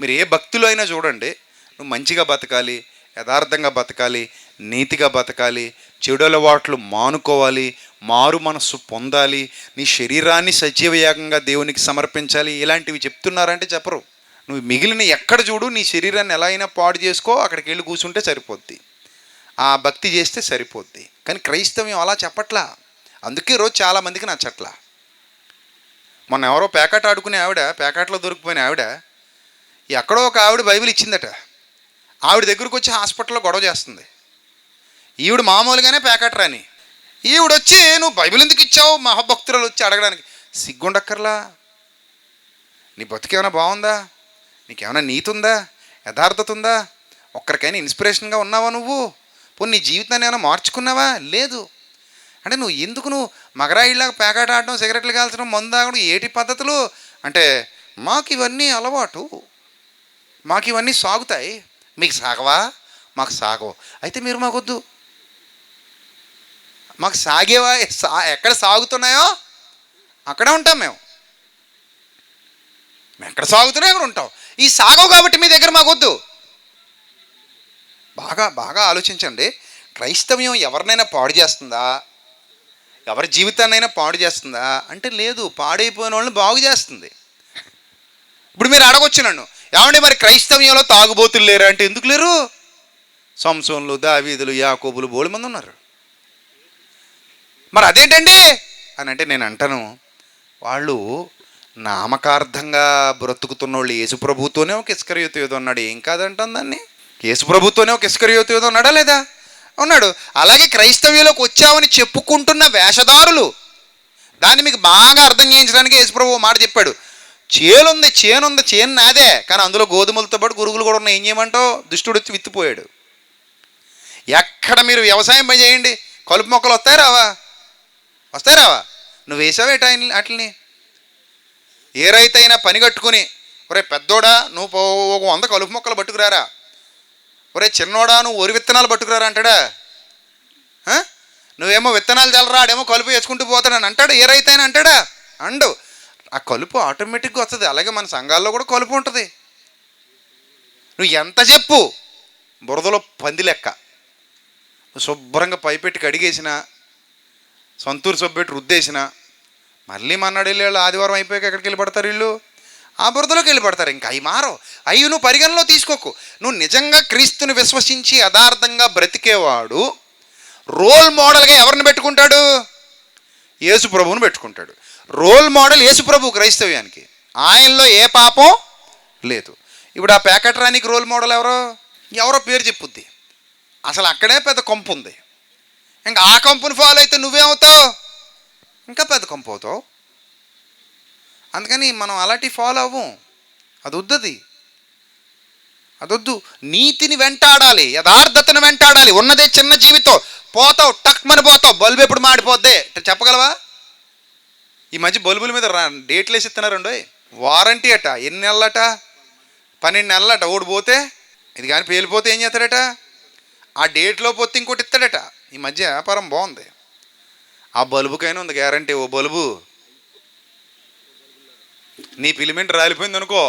మీరు ఏ భక్తులు అయినా చూడండి నువ్వు మంచిగా బతకాలి యథార్థంగా బతకాలి నీతిగా బతకాలి చెడు అలవాట్లు మానుకోవాలి మారు మనస్సు పొందాలి నీ శరీరాన్ని సజీవయాగంగా దేవునికి సమర్పించాలి ఇలాంటివి చెప్తున్నారంటే చెప్పరు. నువ్వు మిగిలిన ఎక్కడ చూడు నీ శరీరాన్ని ఎలా అయినా పాడు చేసుకో అక్కడికి వెళ్ళి కూర్చుంటే సరిపోద్ది. ఆ భక్తి చేస్తే సరిపోద్ది. కానీ క్రైస్తవ్యం అలా చెప్పట్లా. అందుకే రోజు చాలామందికి నచ్చట్లా. మొన్న ఎవరో పేకాట ఆడుకునే ఆవిడ పేకాటలో దొరికిపోయిన ఆవిడ ఎక్కడో ఒక ఆవిడ బైబిల్ ఇచ్చిందట. ఆవిడ దగ్గరకు వచ్చి హాస్పిటల్లో గొడవ చేస్తుంది. ఈవిడ మామూలుగానే పేకట్రాని ఈవిడొచ్చి ఈవిడ వచ్చి నువ్వు బైబిల్ ఎందుకు ఇచ్చావు? మహాభక్తురాలు వచ్చి అడగడానికి సిగ్గుండక్కర్లా? నీ బతుకేమైనా బాగుందా? నీకేమైనా నీతి ఉందా యథార్థత ఉందా ఒక్కరికైనా ఇన్స్పిరేషన్గా ఉన్నావా నువ్వు? పోనీ నీ జీవితాన్ని ఏమైనా మార్చుకున్నావా? లేదు. అంటే నువ్వు ఎందుకు నువ్వు మగరాయిలాగా పేకాట ఆడడం సిగరెట్లు కాల్చడం మందు తాగడం ఏటి పద్ధతులు? అంటే మాకు ఇవన్నీ అలవాటు. మాకు ఇవన్నీ సాగుతాయి. మీకు సాగవా? మాకు సాగవు. అయితే మీరు మాకొద్దు. మాకు సాగేవా? సా ఎక్కడ సాగుతున్నాయో? అక్కడే ఉంటాం మేము. మేము ఎక్కడ సాగుతున్నాయో అక్కడ ఉంటాం. ఈ సాగవు కాబట్టి మీ దగ్గర మాకొద్దు. బాగా బాగా ఆలోచించండి. క్రైస్తవ్యం ఎవరినైనా పాడు చేస్తుందా? ఎవరి జీవితాన్నైనా పాడు చేస్తుందా? అంటే లేదు పాడైపోయిన వాళ్ళని బాగు చేస్తుంది. ఇప్పుడు మీరు అడగొచ్చు నన్ను. ఏమంటే మరి క్రైస్తవ్యంలో తాగుబోతులు లేరా అంటే ఎందుకు లేరు? సంసోన్లు దావీదులు యాకోబులు బోడి మంది ఉన్నారు. మరి అదేంటండి? అని అంటే నేను అంటాను వాళ్ళు నామకార్థంగా బ్రతుకుతున్న వాళ్ళు యేసుప్రభుతోనే ఒక ఇస్కరయోతు ఏదో ఉన్నాడు. ఏం కాదంటాం దాన్ని? యేసుప్రభుతోనే ఒక ఇస్కరయోతు ఏదో ఉన్నాడా లేదా? ఉన్నాడు. అలాగే క్రైస్తవ్యంలోకి వచ్చామని చెప్పుకుంటున్న వేషధారులు దాన్ని మీకు బాగా అర్థం చేయించడానికి యేసుప్రభు మాట చెప్పాడు. చేనుంది చేనుంది చేను నాదే. కానీ అందులో గోధుమలతో పాటు గురుగులు కూడా ఉన్నాయి. ఏం చేయమంటావు? దుష్టుడు వచ్చి విత్తిపోయాడు. ఎక్కడ మీరు వ్యవసాయం పని చేయండి? కలుపు మొక్కలు వస్తాయి రావా? వస్తాయి రావా? నువ్వు వేసావేట వాటిని ఏ రైతైనా పని కట్టుకుని ఒరే పెద్దోడా నువ్వు పో- ఒక వంద కలుపు మొక్కలు పట్టుకురారా? ఒరే చిన్నోడా నువ్వు ఒరి విత్తనాలు పట్టుకురారా అంటాడా? నువ్వేమో విత్తనాలు చల్లరా ఆడేమో కలుపు వేసుకుంటూ పోతాడని అంటాడు? ఏ రైతైనా అంటాడా? అండు. ఆ కలుపు ఆటోమేటిక్గా వస్తుంది. అలాగే మన సంఘాల్లో కూడా కలుపు ఉంటుంది. నువ్వు ఎంత చెప్పు? బురదలో పంది లెక్క. శుభ్రంగా పైపెట్టి కడిగేసిన సొంతూరు సొబ్బెట్టి రుద్దేసిన మళ్ళీ మన్నాడు వెళ్ళి వాళ్ళు ఆదివారం అయిపోయాక ఎక్కడికి వెళ్ళి పడతారు వీళ్ళు? ఆ బురదలోకి వెళ్ళి పడతారు. ఇంకా అవి మారో అవి నువ్వు పరిగణలో తీసుకోకు. నువ్వు నిజంగా క్రీస్తుని విశ్వసించి యథార్థంగా బ్రతికేవాడు రోల్ మోడల్గా ఎవరిని పెట్టుకుంటాడు? యేసు ప్రభువును పెట్టుకుంటాడు. రోల్ మోడల్ యేసుప్రభు క్రైస్తవ్యానికి. ఆయనలో ఏ పాపం లేదు. ఇప్పుడు ఆ ప్యాకెట్రానికి రోల్ మోడల్ ఎవరో? ఎవరో పేరు చెప్పుద్ది. అసలు అక్కడే పెద్ద కొంపు ఉంది. ఇంకా ఆ కంపుని ఫాలో అయితే నువ్వేమవుతావు ఇంకా పెద్ద కంపు అవుతావు. అందుకని మనం అలాంటి ఫాలో అవ్వం. అది వద్దది అదొద్దు. నీతిని వెంటాడాలి. యథార్థతను వెంటాడాలి. ఉన్నదే చిన్న జీవితం. పోతావు టక్మని పోతావు. బల్బు ఎప్పుడు మాడిపోద్దే? చెప్పగలవా? ఈ మధ్య బల్బుల మీద రా డేట్లు వేసి ఇస్తున్నారండి వారంటీ అట ఎన్ని నెలలట? పన్నెండు నెలలట ఓడి పోతే ఇది కానీ పేలిపోతే ఏం చేస్తాడట? ఆ డేట్లో పోతే ఇంకోటి ఇస్తాడట. ఈ మధ్య వ్యాపారం బాగుంది. ఆ బల్బుకైనా ఉంది గ్యారంటీ ఓ బల్బు. నీ పిలిమెంట్ రాలిపోయింది అనుకో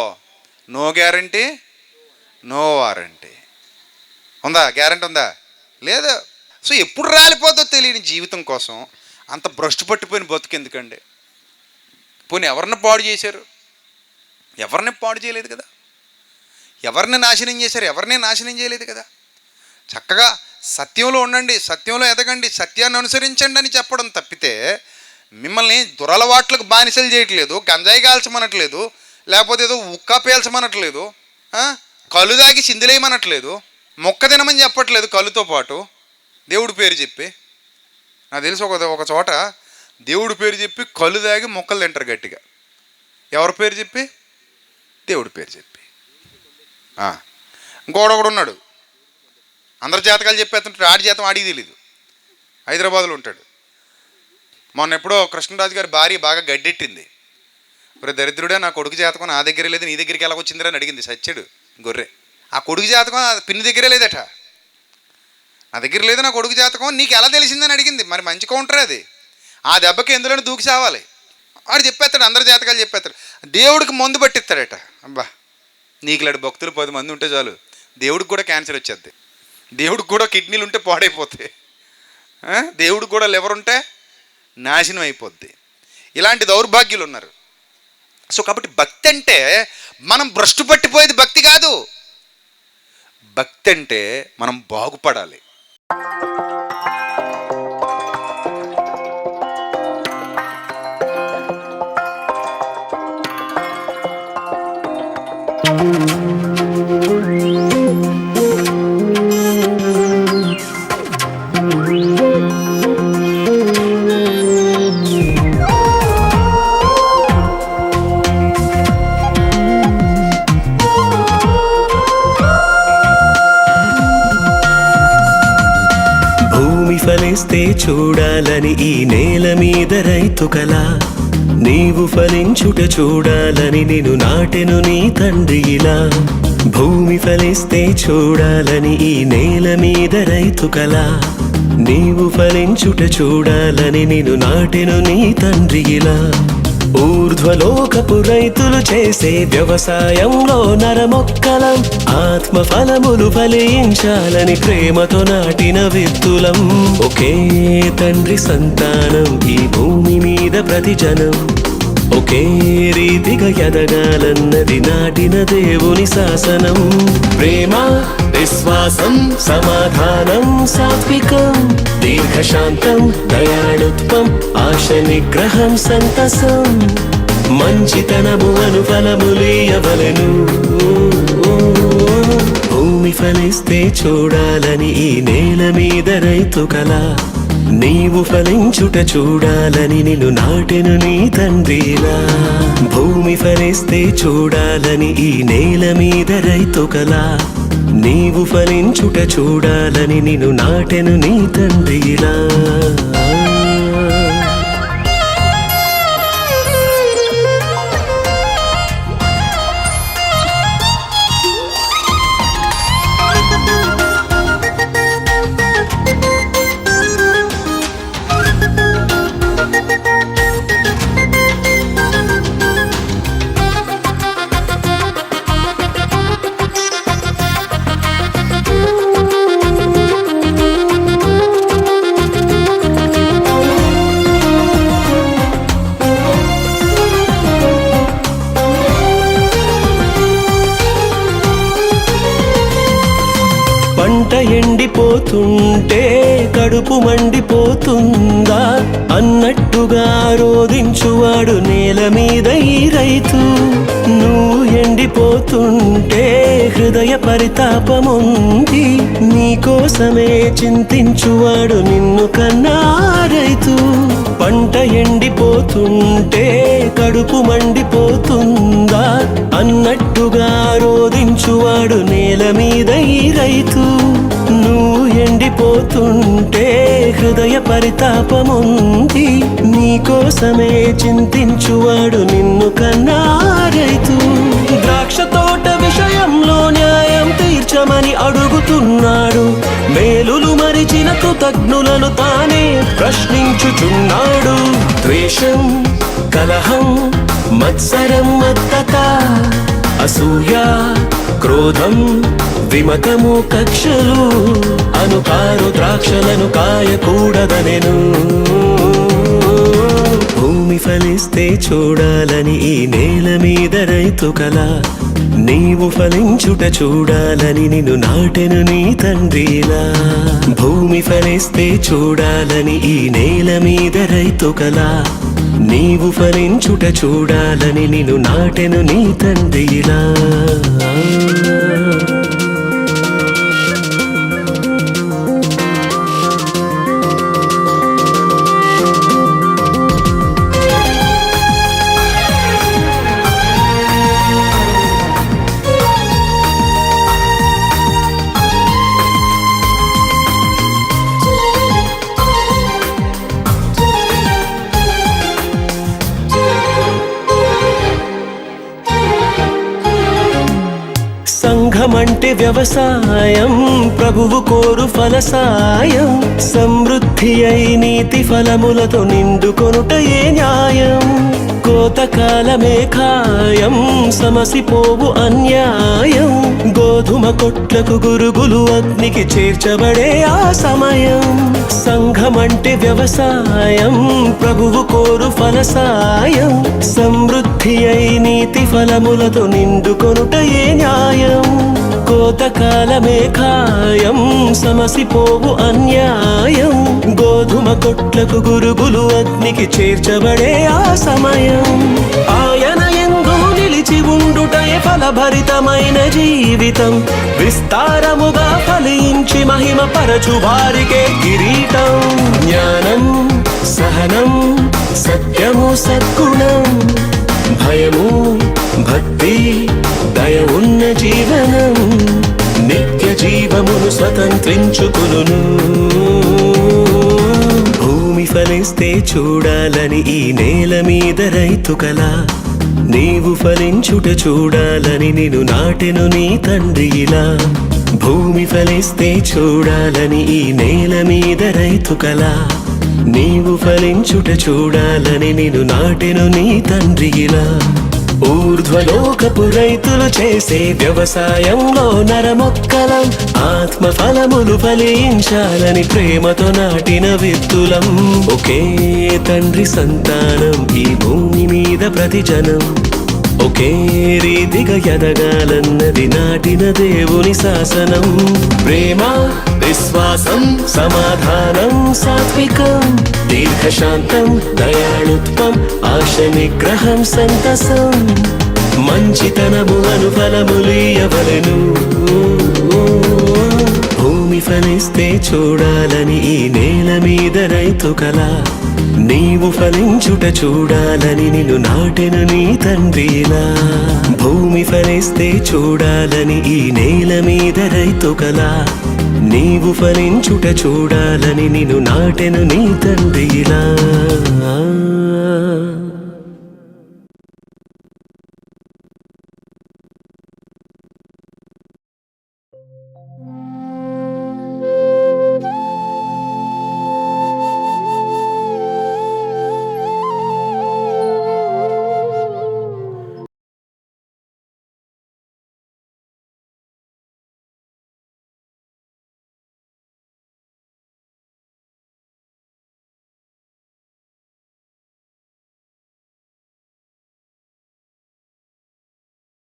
నో గ్యారంటీ నో వారంటీ ఉందా? గ్యారంటీ ఉందా? లేదు. సో ఎప్పుడు రాలిపోతుందో తెలియని జీవితం కోసం అంత భ్రష్టు పట్టిపోయిన బతుకెందుకండి పోనీ ఎవరిని పాడు చేశారు? ఎవరిని పాడు చేయలేదు కదా? ఎవరిని నాశనం చేశారు? ఎవరిని నాశనం చేయలేదు కదా? చక్కగా సత్యంలో ఉండండి సత్యంలో ఎదగండి సత్యాన్ని అనుసరించండి అని చెప్పడం తప్పితే మిమ్మల్ని దురలవాట్లకు బానిసలు చేయట్లేదు గంజాయి కాల్చమనట్లేదు లేకపోతే ఏదో ఉక్క పేల్చమనట్లేదు కళ్ళు దాగి చిందులేయమనట్లేదు మొక్క తినమని చెప్పట్లేదు కళ్ళుతో పాటు. దేవుడి పేరు చెప్పి. నాకు తెలిసి ఒక ఒక చోట దేవుడి పేరు చెప్పి కళ్ళు దాగి మొక్కలు తింటారు గట్టిగా. ఎవరి పేరు చెప్పి? దేవుడి పేరు చెప్పి. ఇంకోడొకడు ఉన్నాడు. అందరి జాతకాలు చెప్పేస్తుంటాడు ఆడి జాతం ఆడికి తెలీదు. హైదరాబాద్లో ఉంటాడు. మొన్న ఎప్పుడో కృష్ణరాజు గారి భార్య బాగా గడ్డెట్టింది. మరి దరిద్రుడే నా కొడుకు జాతకం నా దగ్గర లేదు నీ దగ్గరికి ఎలా వచ్చిందిరా అని అడిగింది సచ్చాడు గొర్రె. ఆ కొడుకు జాతకం పిన్ని దగ్గరే లేదట. నా దగ్గర లేదు నా కొడుకు జాతకం నీకు ఎలా తెలిసిందని అడిగింది. మరి మంచి కౌంటర్ అది. ఆ దెబ్బకి ఎందులోనే దూకి చావాలి. వాడు చెప్పేస్తాడు అందరి జాతకాలు చెప్పేస్తాడు. దేవుడికి మందు పట్టిస్తాడట. అబ్బా నీకు ఇలాంటి భక్తులు పది మంది ఉంటే చాలు. దేవుడికి కూడా క్యాన్సర్ వచ్చేద్ది. దేవుడికి కూడా కిడ్నీలు ఉంటే పాడైపోతాయి. దేవుడికి కూడా లివర్ ఉంటే నాశనం అయిపోద్ది. ఇలాంటి దౌర్భాగ్యులు ఉన్నారు. సో కాబట్టి భక్తి అంటే మనం భ్రష్టు పట్టిపోయేది భక్తి కాదు. భక్తి అంటే మనం బాగుపడాలి. ఫలిస్తే చూడాలని ఈ నేల మీద రైతు కల. నీవు ఫలించుట చూడాలని నేను నాటెను నీ తండ్రి ఇలా. భూమి ఫలిస్తే చూడాలని ఈ నేల మీద రైతు కల. నీవు ఫలించుట చూడాలని నేను నాటెను నీ తండ్రి ఇలా. ఊర్ధ్వలోకపు రైతులు చేసే వ్యవసాయంలో నరమొక్కలం ఆత్మ ఫలములు ఫలించాలని ప్రేమతో నాటిన విత్తులం. ఒకే తండ్రి సంతానం ఈ భూమి మీద ప్రతి జనం ఒకే రీతిగా ఎదగాలన్నది నాటిన దేవుని శాసనం. ప్రేమ విశ్వాసం సమాధానం సాత్వికం దీర్ఘశాంతం దయాళుత్వం ఆశ నిగ్రహం సంతసం. మంచితనము అను ఫలములీయవలెను భూమి ఫలిస్తే చూడాలని ఈ నేల మీద రైతు కల. నీవు ఫలించుట చూడాలని నిన్ను నాటెను నీ తండ్రిలా. భూమి ఫలిస్తే చూడాలని ఈ నేల మీద రైతు కలా నీవు ఫలించుట చూడాలని నిన్ను నాటెను నీ తండ్రిలా. కడుపు మండిపోతుందా? అన్నట్టుగా రోధించువాడు నేల మీద ఈ రైతు. నువ్వు ఎండిపోతుంటే హృదయ పరితాపముంది. నీకోసమే చింతించువాడు నిన్ను కన్నా రైతు. పంట ఎండిపోతుంటే కడుపు మండిపోతుందా? అన్నట్టుగా రోధించువాడు నేల మీద ఈ రైతు. ఎండిపోతుంటే హృదయ పరితాపముంది. నీకోసమే చింతించువాడు నిన్ను కన్నారైతు. ద్రాక్ష తోట విషయంలో న్యాయం తీర్చమని అడుగుతున్నాడు. మేలులు మరిచిన కృతజ్ఞులను తానే ప్రశ్నించుచున్నాడు. ద్వేషం కలహం మత్సరం మత్తత అసూయ క్రోధం విమతము కక్షలు అనుకారు ద్రాక్షలను కాయకూడదనెను. భూమి ఫలిస్తే చూడాలని ఈ నేల మీద రైతు కళ నీవు ఫలించుట చూడాలని నిన్ను నాటెను నీ తండ్రిలా. భూమి ఫలిస్తే చూడాలని ఈ నేల మీద రైతు కలా. నీవు ఫలించుట చూడాలని నిన్ను నాటెను నీ తండ్రిలా. అంటే వ్యవసాయం ప్రభువు కోరు ఫలసాయం సమృద్ధి అయి నీతి ఫలములతో నిండుకొనుటయే న్యాయం. కోతకాలమే ఖాయం సమసిపోవు అన్యాయం. గోధుమ కొట్లకు గురుగులు అగ్నికి చేర్చబడే ఆ సమయం. సంఘమంటే వ్యవసాయం ప్రభువు కోరు ఫలసాయం సమృద్ధి అయి నీతి ఫలములతో నిండుకొనుటయే న్యాయం. కోతకాలమే ఖాయం. సమసిపోవు అన్యాయం. గోధుమ కొట్లకు గురుగులు అగ్నికి చేర్చబడే ఆ సమయం. ఆయన ఎందు నిలిచి ఉండుటయే ఫలభరితమైన జీవితం. విస్తారముగా ఫలించి మహిమ పరచు వారికే కిరీటం. జ్ఞానం సహనం సత్యము సద్గుణం. భయము భక్తి స్వతంత్రించుకును భూమి ఫలిస్తే చూడాలని ఈ నేల మీద రైతు కల. నీవు ఫలించుట చూడాలని నేను నాటెను నీ తండ్రి ఇలా. భూమి ఫలిస్తే చూడాలని ఈ నేల మీద రైతు కల. నీవు ఫలించుట చూడాలని నేను నాటెను నీ తండ్రి ఇలా. ఊర్ధ్వలోకపు రైతులు చేసే వ్యవసాయంలో నరమొక్కలం ఆత్మ ఫలములు ఫలించాలని ప్రేమతో నాటిన విత్తులం. ఒకే తండ్రి సంతానం ఈ భూమి మీద ప్రతి జనం ఒకే రీతిగా ఎదగాలన్నది నాటిన దేవుని శాసనం. ప్రేమ విశ్వాసం సమాధానం సాత్వికం దీర్ఘశాంతం దయాళుత్వం ఆశ నిగ్రహం సంతసం. మంచితనము అనుఫలములీయవలను భూమి ఫలిస్తే చూడాలని ఈ నేల మీద రైతు కల. నీవు ఫలించుట చూడాలని నిన్ను నాటెను నీ తండ్రిలా. భూమి ఫలిస్తే చూడాలని ఈ నేల మీద రైతు కల. నీవు ఫలించుట చూడాలని నిన్ను నాటెను నీ తండ్రిలా.